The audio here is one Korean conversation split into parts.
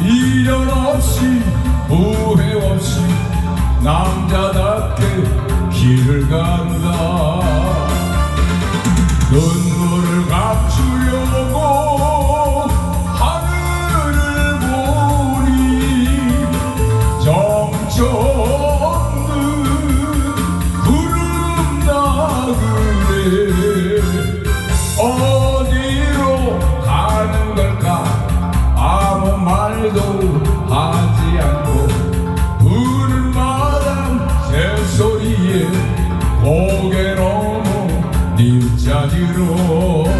미련 없이 후회 없이 남자답게 길을 간다. 고개 넘어 네 님자리로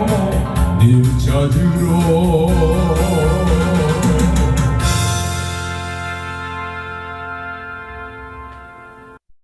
일자들어